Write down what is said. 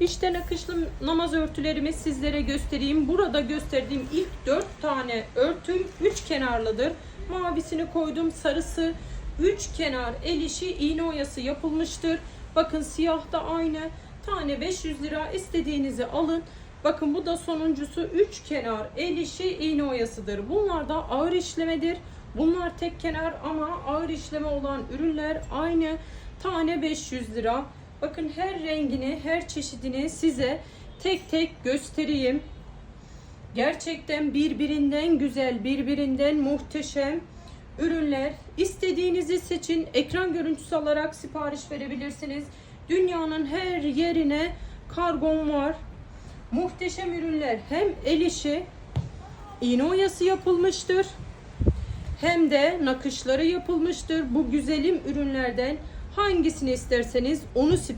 İşte nakışlı namaz örtülerimi sizlere göstereyim. Burada gösterdiğim ilk 4 tane örtüm 3 kenarlıdır. Mavisini koydum, sarısı 3 kenar el işi iğne oyası yapılmıştır. Bakın siyah da aynı. Tane 500 lira istediğinizi alın. Bakın bu da sonuncusu 3 kenar el işi iğne oyasıdır. Bunlar da ağır işlemedir. Bunlar tek kenar ama ağır işleme olan ürünler aynı. Tane 500 lira. Bakın her rengini, her çeşidini size tek tek göstereyim. Gerçekten birbirinden güzel, birbirinden muhteşem ürünler. İstediğinizi seçin. Ekran görüntüsü alarak sipariş verebilirsiniz. Dünyanın her yerine kargon var. Muhteşem ürünler hem el işi, iğne oyası yapılmıştır hem de nakışları yapılmıştır. Bu güzelim ürünlerden hangisini isterseniz onu sipariş